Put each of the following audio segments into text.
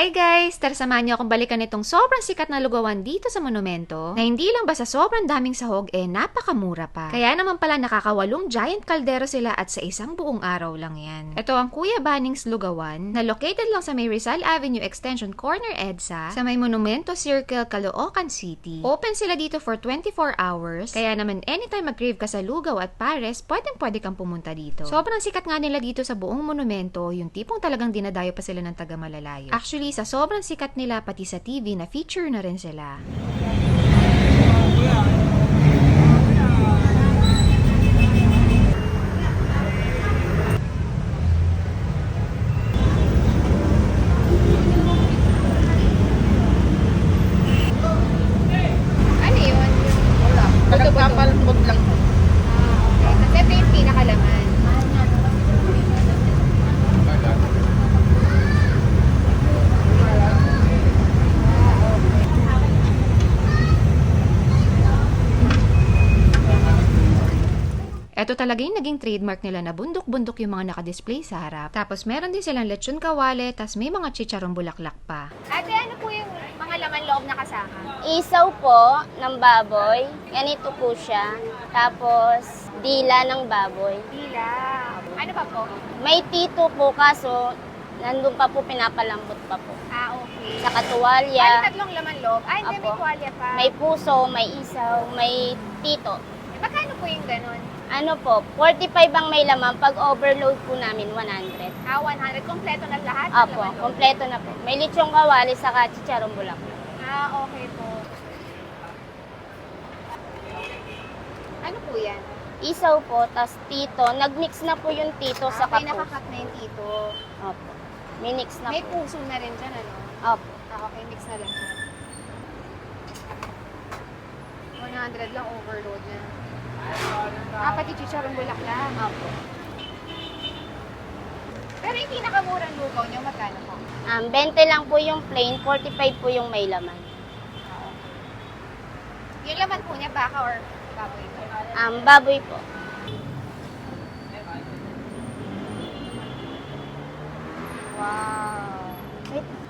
Hi guys! Tara samahan niyo akong balikan itong sobrang sikat na lugawan dito sa monumento na hindi lang basta sobrang daming sahog eh napakamura pa. Kaya naman pala nakakawalong giant kaldero sila at sa isang buong araw lang yan. Ito ang Kuya Bannings Lugawan na located lang sa may Rizal Avenue Extension Corner EDSA sa may Monumento Circle, Caloocan City. Open sila dito for 24 hours kaya naman anytime mag-crave ka sa lugaw at pares, pwedeng pwede kang pumunta dito. Sobrang sikat nga nila dito sa buong monumento, yung tipong talagang dinadayo pa sila ng taga malalayo. Actually, sa sobrang sikat nila, pati sa TV, na feature na rin sila. Ano yun? Wala. Nagpapalambot lang. Ah, okay. Tapos ito yung pinakalaman. Ito talaga yung naging trademark nila na bundok-bundok yung mga nakadisplay sa harap. Tapos meron din silang lechon kawale, tas may mga chicharong bulaklak pa. Ate, ano po yung mga laman loob na kasama? Isaw po ng baboy. Ganito po siya. Tapos, dila ng baboy. Dila. Ano pa po? May tito po kaso nandun pa po pinapalambot pa po. Ah, okay. Sa katuwalya, tatlong laman loob. Ay, hindi, may Apo. tuwalya pa. may puso, may isaw, may tito. Magkano po yung ganun? Ano po, 45 ang may laman. Pag overload po namin, 100. Ah, 100. Kompleto na lahat? ng Apo, laman kompleto na po. May lechong kawali sa chicharong bulaklak. Ah, okay po. Ano po yan? Isaw po, tas tito. Nagmix na po yung tito sa okay, kapos. nakakat na yung tito. Opo. Minix na May po. puso na rin dyan, ano? Opo. Ah, okay, mix na lang. 100 lang overload na. Ah, pati chicharong bulaklak. Opo. Pero yung pinakamurang lugaw nyo, magkano po? Um, 20 lang po yung plain, 45 po yung may laman. Yung laman po niya, baka or baboy? Um, baboy po. Wow. Wait.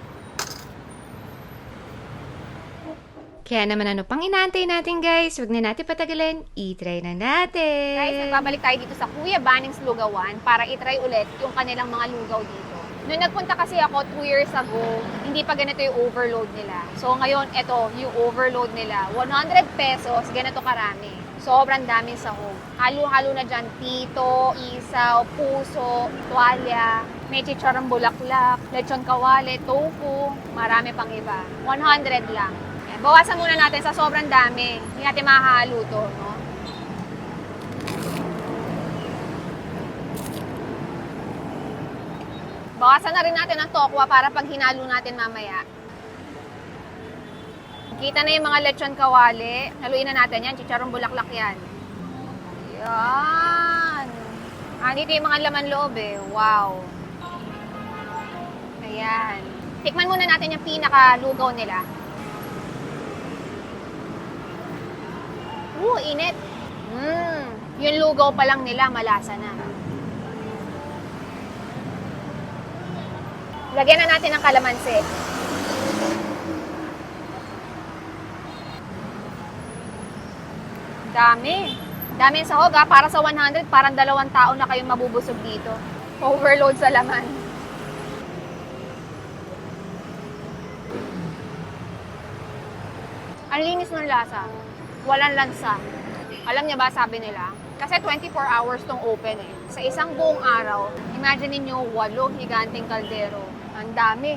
Kaya naman ano pang inaantay natin guys? Huwag na natin patagalin, i-try na natin! Guys, nagbabalik tayo dito sa Kuya Bannings Lugawan para itry ulit yung kanilang mga lugaw dito. Noong nagpunta kasi ako 2 years ago, hindi pa ganito yung overload nila. So ngayon, ito yung overload nila. 100 pesos, ganito karami. Sobrang daming sahog. Halo-halo na dyan, tito, isaw, puso, tuwalya, may chicharong bulaklak, lechon kawale, tofu, marami pang iba. 100 lang. Bawasan muna natin sa sobrang dami. Hindi natin makahalo to, no? Bawasan na rin natin ang tokwa para pag hinalo natin mamaya. Kita na yung mga lechon kawali. Haluin na natin yan. Chicharong bulaklak yan. Yan. Ah, dito yung mga laman loob eh. Wow. Ayan. Tikman muna natin yung pinaka-lugaw nila. Ooh, init. Mmm. Yung lugaw pa lang nila, malasa na. Lagyan na natin ng kalamansi. Dami. Dami yung sahog ha. Para sa 100, parang dalawang tao na kayong mabubusog dito. Overload sa laman. Ang linis ng lasa. Walang lansa. Alam niya ba sabi nila? Kasi 24 hours tong open eh. Sa isang buong araw, imagine niyo walong higanting kaldero. Ang dami.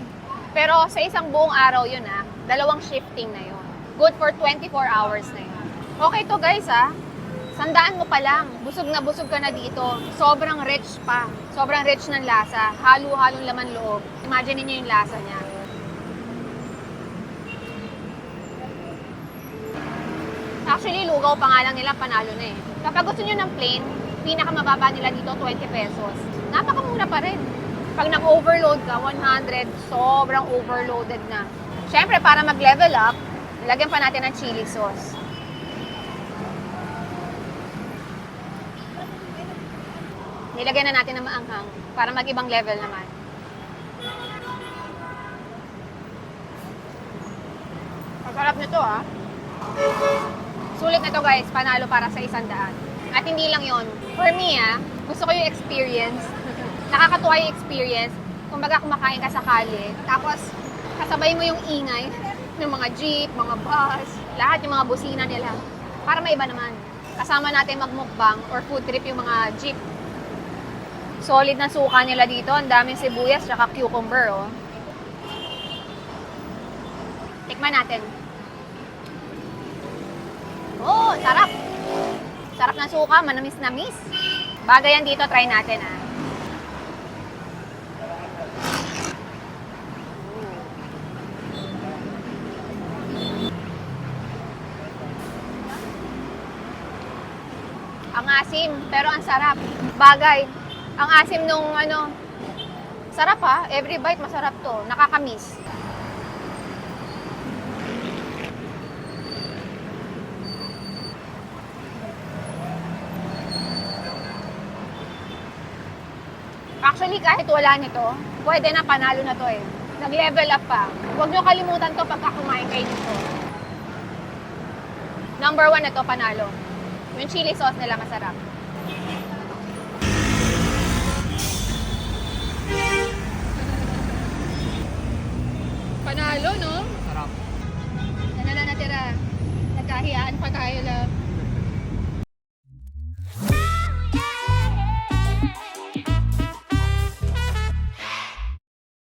Pero sa isang buong araw yun ah, dalawang shifting na yun. Good for 24 hours na yun. Okay to guys ah. Sandaan mo pa lang. Busog na busog ka na dito. Sobrang rich pa. Sobrang rich ng lasa. Halo-halong laman loob. Imagine niyo yung lasa niya. Actually, lugaw pa nga lang nila, panalo na eh. Kapag gusto nyo ng plain, pinakamababa nila dito, 20 pesos. Napakamura pa rin. Pag nag-overload ka, 100, sobrang overloaded na. Siyempre, para mag-level up, lagyan pa natin ng chili sauce. Nilagyan na natin ng maanghang para mag-ibang level naman. Masarap nito ah. Sulit na to guys, panalo para sa isang daan. At hindi lang yon. For me ah, gusto ko yung experience. Nakakatuwa yung experience. Kumbaga kumakain ka sa kali, tapos kasabay mo yung ingay ng mga jeep, mga bus, lahat yung mga busina nila. Para maiba naman. Kasama natin magmukbang or food trip yung mga jeep. Solid na suka nila dito. Ang daming sibuyas tsaka cucumber, oh. Tikman natin. Oh, sarap. Sarap ng suka, manamis-namis. Bagay yan dito, try natin ah. Ang asim, pero ang sarap. Bagay. Ang asim nung ano, sarap ha. Every bite masarap to. Nakakamiss. Actually, kahit wala nito, pwede na panalo na to eh. Nag-level up pa. Huwag nyo kalimutan to pagka kumain kayo dito. Number one na to, panalo. Yung chili sauce nila masarap. Panalo, no? Sarap. Yan na natira. Nagkahiyaan pa tayo lang.